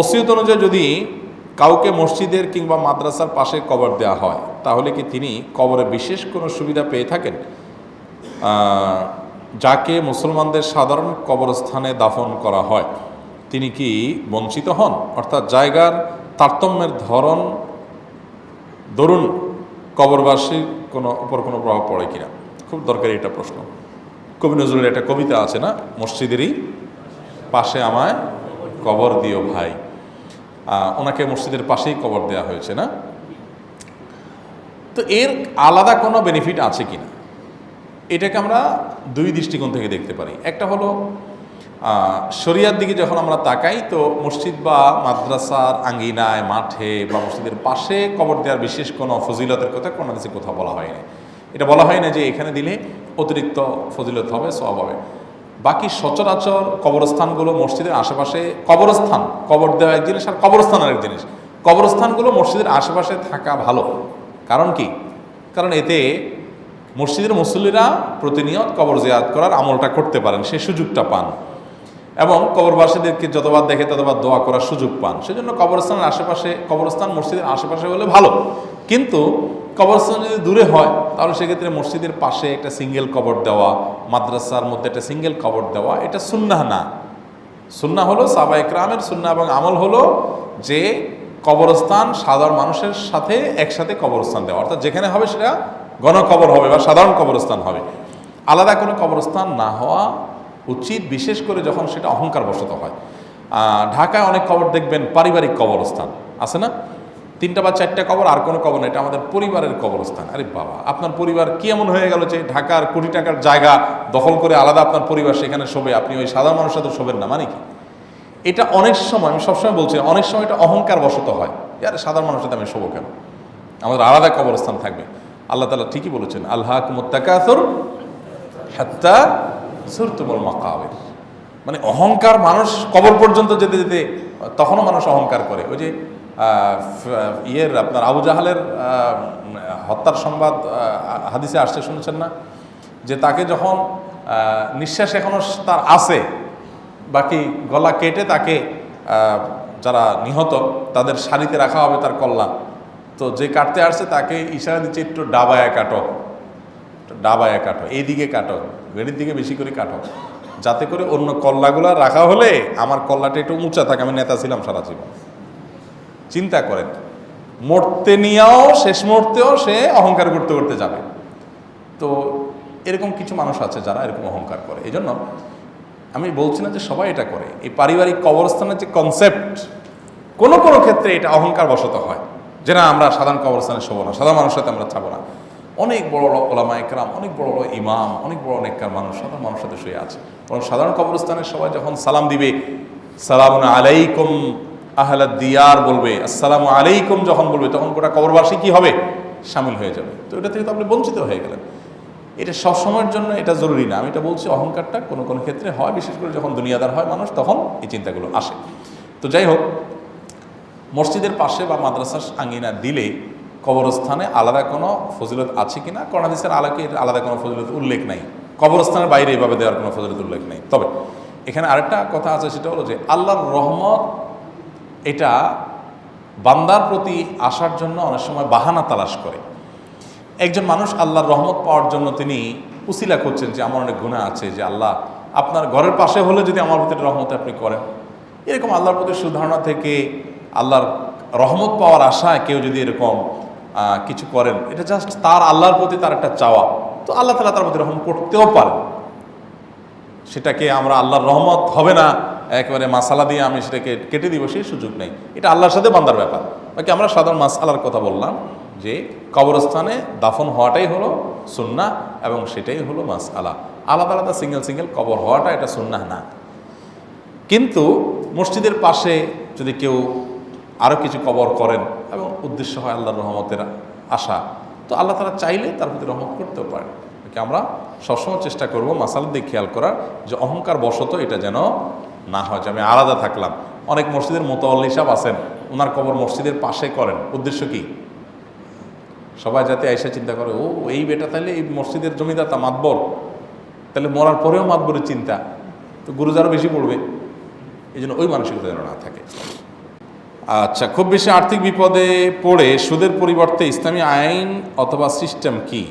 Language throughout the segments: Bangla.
ওসিয়ত অনুযায়ী যদি কাউকে মসজিদের কিংবা মাদ্রাসার পাশে কবর দেওয়া হয়, তাহলে কি তিনি কবরে বিশেষ কোনো সুবিধা পেয়ে থাকেন? যাকে মুসলমানদের সাধারণ কবরস্থানে দাফন করা হয়, তিনি কি বঞ্চিত হন? অর্থাৎ জায়গার তারতম্যের ধরন দরুন কবরবাসীর কোনো, উপর কোনো প্রভাব পড়ে কিনা? খুব দরকারি এটা প্রশ্ন। কবি নজরুলের একটা কবিতা আছে না? মসজিদেরই পাশে আমায় কবর দিও ভাই। ওনাকে মসজিদের পাশেই কবর দেওয়া হয়েছে, না? তো এর আলাদা কোনো বেনিফিট আছে কিনা এটাকে আমরা দুই দৃষ্টিকোণ থেকে দেখতে পারি। একটা হলো শরিয়ার দিকে যখন আমরা তাকাই, তো মসজিদ বা মাদ্রাসার আঙ্গিনায়, মাঠে বা মসজিদের পাশে কবর দেওয়ার বিশেষ কোনো ফজিলতের কথা কোনো দেশে কোথাও বলা হয়নি। এটা বলা হয় না যে এখানে দিলে অতিরিক্ত ফজিলত হবে সব হবে। বাকি সচরাচর কবরস্থানগুলো মসজিদের আশেপাশে কবরস্থান, কবর দেওয়া এক জিনিস আর কবরস্থান আরেক জিনিস। কবরস্থানগুলো মসজিদের আশেপাশে থাকা ভালো। কারণ কি? কারণ এতে মসজিদের মুসল্লিরা প্রতিনিয়ত কবর জিয়াদ করার আমলটা করতে পারেন, সে সুযোগটা পান। এবং কবরবাসীদেরকে যতবার দেখে ততবার দোয়া করার সুযোগ পান। সেজন্য কবরস্থানের আশেপাশে, কবরস্থান মসজিদের আশেপাশে হলে ভালো। কিন্তু কবরস্থান যদি দূরে হয়, তাহলে সেক্ষেত্রে মসজিদের পাশে একটা সিঙ্গেল কবর দেওয়া, মাদ্রাসার মধ্যে একটা সিঙ্গেল কবর দেওয়া, এটা সুন্নাহ না। সুন্না হলো সাবা একরামের সুন্না এবং আমল হলো যে কবরস্থান সাধারণ মানুষের সাথে একসাথে কবরস্থান দেওয়া। অর্থাৎ যেখানে হবে সেটা গণকবর হবে বা সাধারণ কবরস্থান হবে। আলাদা কোনো কবরস্থান না হওয়া উচিত, বিশেষ করে যখন সেটা অহংকার বশত হয় ঢাকায় অনেক কবর দেখবেন, পারিবারিক কবরস্থান। আছে না? তিনটা বা চারটা কবর, আর কোনো কবর না, এটা আমাদের পরিবারের কবরস্থান। আরে বাবা, আপনার পরিবার কি এমন হয়ে গেল যে ঢাকার কোটি টাকার জায়গা দখল করে আলাদা আপনার পরিবার সেখানে শোবে? আপনি ওই সাধারণ মানুষের সাথে শোবেন না মানে কি? এটা অনেক সময়, আমি সবসময় বলছি, অনেক সময় এটা অহংকার বশত হয়। আরে সাধারণ মানুষের সাথে আমি শোবো কেন? আমাদের আলাদা কবরস্থান থাকবে। আল্লাহ তালা ঠিকই বলেছেন আল্লাহ কুমত্তাকাসর হাত্তা সুরতুমুল মাকাবের। মানে অহংকার মানুষ কবর পর্যন্ত যেতে যেতে, তখনও মানুষ অহংকার করে। ওই যে ইয়ের আপনার আবু জাহালের হত্যার সংবাদ হাদিসে আসছে, শুনেছেন না? যে তাকে যখন নিঃশ্বাস এখনও তার আছে, বাকি গলা কেটে তাকে যারা নিহত, তাদের শাড়িতে রাখা হবে তার কল্যাণ। তো যে কাটতে আসছে তাকে ইশারা দিচ্ছে একটু ডাবায়া কাটো। ডাবায়া কাটো, এইদিকে কাটো গেড়ির দিকে বেশি করে কাটো, যাতে করে অন্য কল্লাগুলো রাখা হলে আমার কল্লাটা একটু উঁচা থাকে, আমি নেতা ছিলাম সারা জীবন। চিন্তা করেন, মরতে নিয়েও, শেষ মুহূর্তেও সে অহংকার করতে করতে যাবে। তো এরকম কিছু মানুষ আছে যারা এরকম অহংকার করে। এই জন্য আমি বলছি না যে সবাই এটা করে। এই পারিবারিক কবরস্থানের যে কনসেপ্ট কোনো কোনো ক্ষেত্রে এটা অহংকার বশত হয়। যে না, আমরা সাধারণ কবরস্থানে শোবো না, সাধারণ মানুষের সাথে আমরা চাবো না। অনেক বড় ওলামা একরাম অনেক বড় বড় ইমাম, অনেক বড় অনেককার মানুষ, সাধারণ মানুষের সাথে শুয়ে আছে। কারণ সাধারণ কবরস্থানে সবাই যখন সালাম দিবে সালাম আলাইকুম আহলা দিয়ার বলবে, আসসালামু আলাইকুম যখন বলবে, তখন গোটা কবরবাসী কি হবে? সামিল হয়ে যাবে। তো এটা থেকে তো আপনি বঞ্চিত হয়ে গেলেন। এটা সব সময়ের জন্য এটা জরুরি না। আমি এটা বলছি, অহংকারটা কোনো কোনো ক্ষেত্রে হয়, বিশেষ করে যখন দুনিয়াদার হয় মানুষ, তখন এই চিন্তাগুলো আসে। তো যাই হোক, মসজিদের পাশে বা মাদ্রাসার আঙ্গিনা দিলে কবরস্থানে আলাদা কোনো ফজিলত আছে কিনা? করোনাদিসের আলাকে এর আলাদা কোনো ফজিলত উল্লেখ নাই। কবরস্থানের বাইরে এইভাবে দেওয়ার কোনো ফজিলত উল্লেখ নেই। তবে এখানে আরেকটা কথা আছে, সেটা হলো যে আল্লাহর রহমত এটা বান্দার প্রতি আসার জন্য অনেক সময় বাহানা তালাশ করে। একজন মানুষ আল্লাহর রহমত পাওয়ার জন্য তিনি উসিলা করছেন যে আমার অনেক গুণা আছে, যে আল্লাহ আপনার ঘরের পাশে হলে যদি আমার প্রতি রহমত আপনি করেন। এরকম আল্লাহর প্রতি সুধারণা থেকে আল্লাহর রহমত পাওয়ার আশায় কেউ যদি এরকম কিছু করেন। এটা জাস্ট তার আল্লাহর প্রতি তার একটা চাওয়া। তো আল্লাহ তালা তার প্রতি রহম করতেও পারে সেটাকে আমরা আল্লাহর রহমত হবে না। একেবারে মাসালা দিয়ে আমি সেটাকে কেটে দিব, সেই সুযোগ নেই। এটা আল্লাহর সাথে বান্দার ব্যাপার। বাকি আমরা সাধারণ মাসালার কথা বললাম যে কবরস্থানে দাফন হওয়াটাই হলো সুন্না এবং সেটাই হলো মাসালা। আলাদা আলাদা সিঙ্গেল সিঙ্গেল কবর হওয়াটা এটা সুন্না না। কিন্তু মসজিদের পাশে যদি কেউ আরও কিছু কবর করেন এবং উদ্দেশ্য হয় আল্লাহর রহমতের আশা। তো আল্লাহ তারা চাইলে তার প্রতি রহমত করতেও পারে। আমরা সবসময় চেষ্টা করব মাসালার দিকে খেয়াল করার যে অহংকার বশত এটা যেন না হয়, যে আমি আলাদা থাকলাম। অনেক মসজিদের মোতাল্লি সাহেব আছেন ওনার কবর মসজিদের পাশে করেন। উদ্দেশ্য কি? সবাই যাতে আইসা চিন্তা করে, ও, এই বেটা তাহলে এই মসজিদের জমিদাতা মাতবর। তাহলে মরার পরেও মাতবরের চিন্তা। তো গুরুজারও বেশি পড়বে। এই জন্য ওই মানসিকতা যেন না থাকে। আচ্ছা খুব বেশি আর্থিক বিপদে পড়ে সুদের পরিবর্তে ইসলামী আইন অথবা সিস্টেম কি?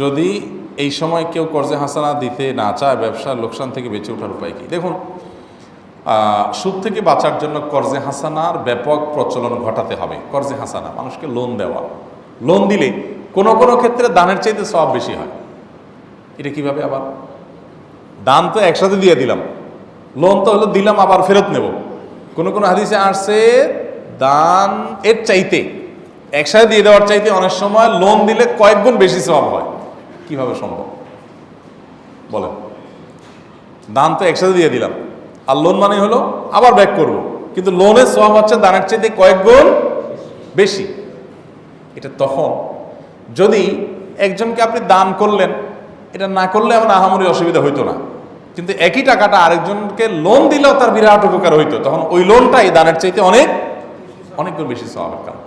যদি এই সময় কেউ কর্জে হাসানা দিতে না চায়, ব্যবসার লোকসান থেকে বেঁচে ওঠার উপায় কি? দেখুন সুদ থেকে বাঁচার জন্য কর্জে হাসানার ব্যাপক প্রচলন ঘটাতে হবে। কর্জে হাসানা, মানুষকে লোন দেওয়া। লোন দিলে কোনো কোনো ক্ষেত্রে দানের চাইতে সব বেশি হয়। এটা কীভাবে আবার? দান তো একসাথে দিয়ে দিলাম। লোন তো হলো দিলাম, আবার ফেরত নেব। কোনো কোনো হাদিসে আসছে, দান এর চাইতে, একসাথে দিয়ে দেওয়ার চাইতে অনেক সময় লোন দিলে কয়েক গুণ বেশি সব হয়। কীভাবে সম্ভব? বলেন। দান তো একসাথে দিয়ে দিলাম। আর লোন মানে হলো আবার ব্যাক করব। কিন্তু লোনের সব হচ্ছে দানের চাইতে কয়েক গুণ বেশি। এটা তখন যদি একজনকে আপনি দান করলেন, এটা না করলে আমার আহামরি অসুবিধা হইতো না। কিন্তু একই টাকাটা আরেকজনকে লোন দিলেও তার বিরাট উপকার হইতো। তখন ওই লোনটাই দানের চাইতে অনেক অনেক বেশি স্বভাবের কারণ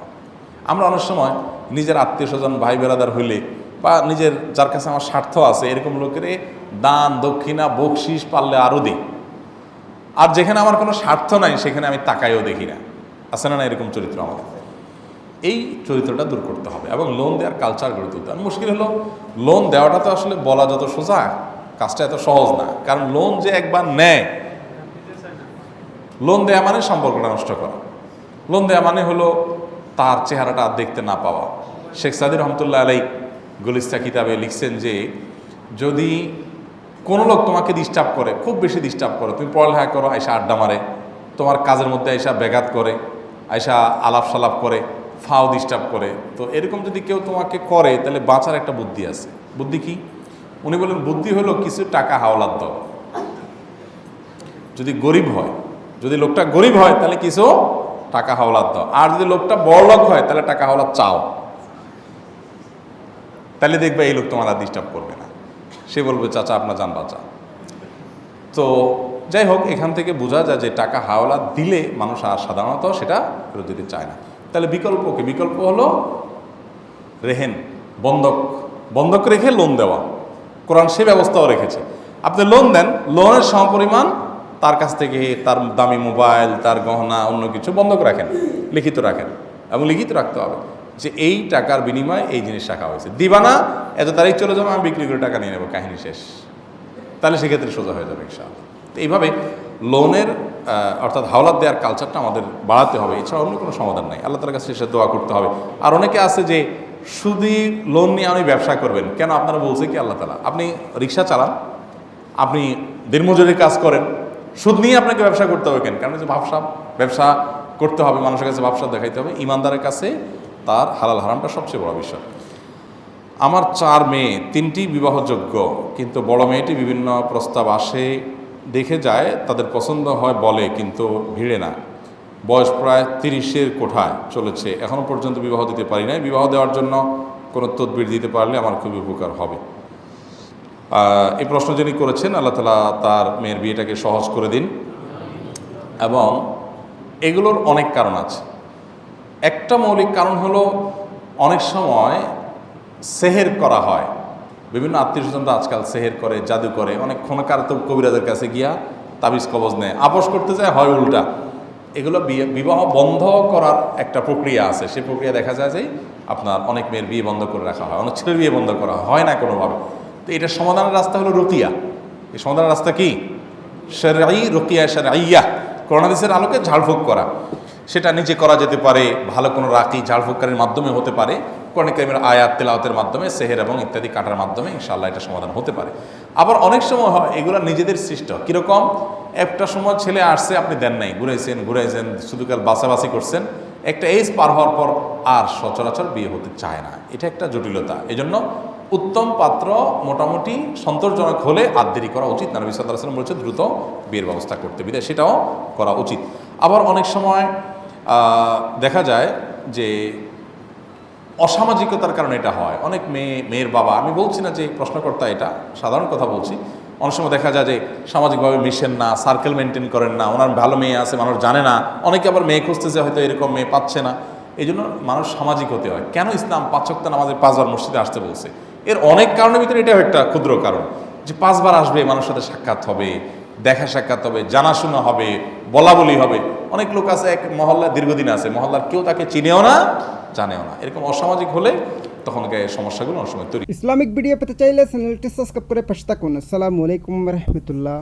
আমরা অনেক সময় নিজের আত্মীয় স্বজন ভাই বেড়াদার হইলে বা নিজের যার কাছে আমার স্বার্থ আছে, এরকম লোকের দান, দক্ষিণা, বকশিস পারলে আরও দিই। আর যেখানে আমার কোনো স্বার্থ নাই, সেখানে আমি তাকাইও দেখি না। আছে না না এরকম চরিত্র আমাদের? এই চরিত্রটা দূর করতে হবে এবং লোন দেওয়ার কালচার গড়ে তুলতে হবে। মুশকিল হলো লোন দেওয়াটা তো আসলে বলা যত সোজা কাজটা এত সহজ না। কারণ লোন যে একবার নেয় লোন দেয়া মানে সম্পর্কটা নষ্ট করা। লোন দেয়া মানে হলো তার চেহারাটা আর দেখতে না পাওয়া। শেখ সাদির রহমতুল্লাহ আলাই গুলিস্তা কিতাবে লিখছেন যে, যদি কোনো লোক তোমাকে ডিস্টার্ব করে, খুব বেশি ডিস্টার্ব করে, তুমি পড়ালেখা করো আয়সা আড্ডা মারে, তোমার কাজের মধ্যে আয়সা ব্যাঘাত করে আয়সা আলাপ সালাপ করে, ফাও ডিস্টার্ব করে, তো এরকম যদি কেউ তোমাকে করে, তাহলে বাঁচার একটা বুদ্ধি আছে। বুদ্ধি কি? উনি বলেন বুদ্ধি হলো কিছু টাকা হাওলাত দাও। যদি গরিব হয়, যদি লোকটা গরিব হয়, তাহলে কিছু টাকা হাওলাত দাও। আর যদি লোকটা বড় লোক হয়, তাহলে টাকা হাওলাত চাও। তাহলে দেখবে এই লোক তোমার আর ডিস্টার্ব করবে না। সে বলবে, চাচা, আপনার যান বাঁচা। তো যাই হোক, এখান থেকে বোঝা যায় যে টাকা হাওলা দিলে মানুষ আর সাধারণত সেটা ফেরত দিতে চায় না। তাহলে বিকল্প কি? বিকল্প হলো রেহেন, বন্ধক। বন্ধক রেখে লোন দেওয়া। কোরআন সে ব্যবস্থাও রেখেছে। আপনি লোন দেন লোনের সমপরিমাণ তার কাছ থেকে তার দামি মোবাইল তার গহনা, অন্য কিছু বন্ধক রাখেন, লিখিত রাখেন এবং লিখিত রাখতে হবে যে এই টাকার বিনিময়ে এই জিনিস রাখা হয়েছে। দিবানা, এত তারিখ চলে যাবে, আমি বিক্রি করে টাকা নিয়ে নেব, কাহিনী শেষ। তাহলে সেক্ষেত্রে সোজা হয়ে যাবে ইনশাআল্লাহ। তো এইভাবে লোনের অর্থাৎ হাওলাত দেওয়ার কালচারটা আমাদের বাড়াতে হবে। এছাড়া অন্য কোনো সমাধান নাই। আল্লাহ তালার কাছে সে দোয়া করতে হবে। আর অনেকে আছে যে শুধু লোন নিয়ে আপনি ব্যবসা করবেন, কেন আপনারা বলছে কি আল্লাহ তালা আপনি রিক্সা চালান, আপনি দিনমজুরির কাজ করেন, সুদ নিয়ে আপনাকে ব্যবসা করতে হবে কেন? কারণ যে ব্যবসা ব্যবসা করতে হবে, মানুষের কাছে ব্যবসা দেখাইতে হবে, ইমানদারের কাছে তার হালাল হারামটা সবচেয়ে বড় বিষয়। আমার চার মেয়ে, তিনটি বিবাহযোগ্য, কিন্তু বড় মেয়েটি বিভিন্ন প্রস্তাব আসে, দেখে যায়, তাদের পছন্দ হয়, বলে, কিন্তু ভিড়ে না। বয়স প্রায় তিরিশের কোঠায় চলেছে। এখনও পর্যন্ত বিবাহ দিতে পারি নাই। বিবাহ দেওয়ার জন্য কোনো তদবির দিতে পারলে আমার খুবই উপকার হবে। এই প্রশ্ন যিনি করেছেন, আল্লাহ তালা তার মেয়ের বিয়েটাকে সহজ করে দিন। এবং এগুলোর অনেক কারণ আছে। একটা মৌলিক কারণ হলো, অনেক সময় সেহের করা হয়। বিভিন্ন আত্মীয় স্বজনরা আজকাল সেহের করে, জাদু করে। অনেক ক্ষণকার তো কবিরাজের কাছে গিয়া তাবিজ কবজ নেয়। আপোষ করতে যায়, হয় উল্টা। এগুলো বিবাহ বন্ধ করার একটা প্রক্রিয়া আছে। সেই প্রক্রিয়া দেখা যায় যে আপনার অনেক মেয়ের বিয়ে বন্ধ করে রাখা হয়, অনেক ছেলের বিয়ে বন্ধ করা হয়। না কোনোভাবে। তো এটার সমাধানের রাস্তা হলো রুকিয়া। এই সমাধানের রাস্তা কি? সেরাই রুকিয়া সেরাইয়া করোনাদিসের আলোকে ঝাড়ফুঁক করা। সেটা নিজে করা যেতে পারে, ভালো কোনো রাকি ঝাড়ফুঁকারের মাধ্যমে হতে পারে। কোরআন কারিমের আয়াত, তেলাওয়াতের মাধ্যমে, সেহের এবং ইত্যাদি কাটার মাধ্যমে ইনশাআল্লাহ এটা সমাধান হতে পারে। আবার অনেক সময় হয়, এগুলো নিজেদের সৃষ্ট। কীরকম? একটা সময় ছেলে আসছে, আপনি দেন নাই। ঘুরাইছেন ঘুরাইছেন, শুধু কাল বাছাবাছি করছেন। একটা এজ পার হওয়ার পর আর সচরাচর বিয়ে হতে চায় না। এটা একটা জটিলতা। এজন্য উত্তম পাত্র মোটামুটি সন্তোষজনক হলে আর দেরি করা উচিত না। নবী সাল্লাহ বলেছে, দ্রুত বিয়ের ব্যবস্থা করতে। বিদায়, সেটাও করা উচিত। আবার অনেক সময় দেখা যায় যে অসামাজিকতার কারণে এটা হয়। অনেক মেয়ে, মেয়ের বাবা, আমি বলছি না যে প্রশ্নকর্তা এটা, সাধারণ কথা বলছি অনেক সময় দেখা যায় যে সামাজিকভাবে মিশেন না সার্কেল মেনটেন করেন না, ওনার ভালো মেয়ে আছে, মানুষ জানে না, অনেকে আবার মেয়ে খুঁজতেছে, হয়তো এরকম মেয়ে পাচ্ছে না। এই জন্য মানুষ সামাজিক হতে হয়। কেন ইসলাম পাঁচক্তা আমাদের পাঁচবার মসজিদে আসতে বলছে? এর অনেক কারণের ভিতরে এটাও একটা ক্ষুদ্র কারণ যে পাঁচবার আসবে, মানুষের সাথে সাক্ষাৎ হবে, দেখা সাক্ষাৎ হবে, জানাশোনা হবে, বলা বলি হবে। অনেক লোক আছে, এক মহল্লা দীর্ঘদিন আছে, মহল্লার কেউ তাকে চিনেও না, জানেও না। এরকম অসামাজিক হলে তখন গায়ে সমস্যাগুলো অনেক সময় তৈরি ইসলামিক ভিডিও পেতে চাইলে চ্যানেলটি সাবস্ক্রাইব করে পাশে থাকুন। আসসালামু আলাইকুম রহমতুল্লাহ।